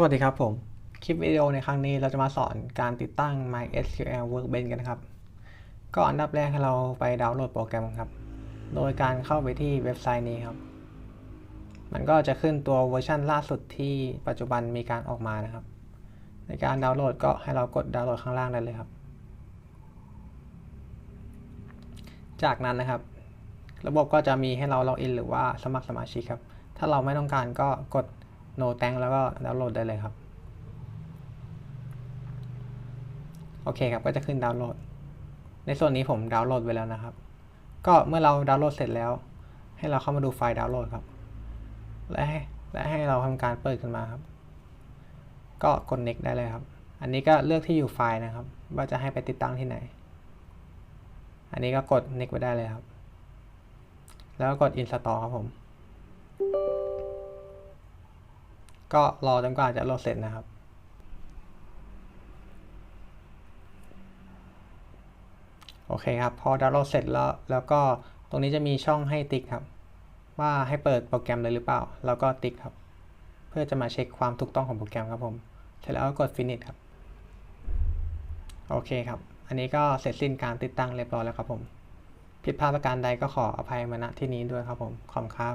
สวัสดีครับผม คลิปวิดีโอในครั้งนี้เราจะมาสอนการติดตั้ง MySQL Workbench กันนะครับ ก็อันดับแรกให้เราไปดาวน์โหลดโปรแกรมครับ โดยการเข้าไปที่เว็บไซต์นี้ครับ มันก็จะขึ้นตัวเวอร์ชันล่าสุดที่ปัจจุบันมีการออกมานะครับ ในการดาวน์โหลดก็ให้เรากดดาวน์โหลดข้างล่างได้เลยครับ จากนั้นนะครับ ระบบก็จะมีให้เราล็อกอินหรือว่าสมัครสมาชิกครับ ถ้าเราไม่ต้องการก็กด no thank แล้วก็ดาวน์โหลดได้เลยครับ โอเคครับก็จะขึ้นดาวน์โหลด ในส่วนนี้ผมดาวน์โหลดไว้แล้วนะครับ ก็เมื่อเราดาวน์โหลดเสร็จแล้ว ให้เราเข้ามาดูไฟล์ดาวน์โหลดครับ และให้และให้เราทำการเปิดขึ้นมาครับ ก็กด next ได้เลยครับ อันนี้ก็เลือกที่อยู่ไฟล์นะครับ ว่าจะให้ไปติดตั้งที่ไหน อันนี้ก็กด next ไปได้เลยครับ แล้วก็กด install ครับผม ก็รอจนกว่าจะโหลดเสร็จนะครับ โอเคครับ พอดาวน์โหลดเสร็จแล้ว แล้วก็ตรงนี้จะมีช่องให้ติ๊กครับ ว่าให้เปิดโปรแกรมเลยหรือเปล่า แล้วก็ติ๊กครับ เพื่อจะมาเช็คความถูกต้องของโปรแกรมครับผม เสร็จแล้วก็กด finish ครับ โอเคครับ อันนี้ก็เสร็จสิ้นการติดตั้งเรียบร้อยแล้วครับผม ผิดพลาดประการใดก็ขออภัยมาณที่นี้ด้วยครับผม ขอบคุณครับ